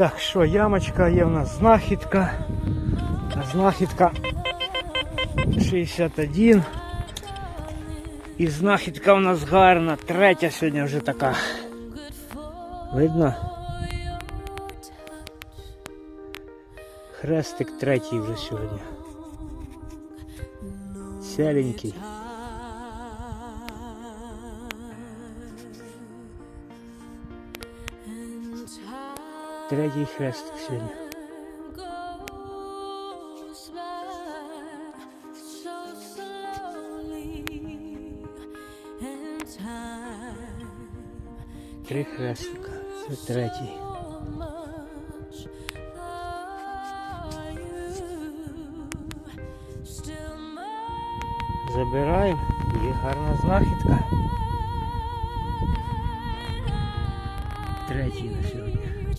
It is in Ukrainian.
Так, що, ямочка є в нас знахідка. Знахідка 61. І знахідка у нас гарна. Третя сьогодні вже така. Видно? Хрестик третій вже сьогодні. Ціленький. Третій хрестик сьогодні. Три хрестика. Це третій. Забираємо. Є гарна знахідка. Третій на сьогодні.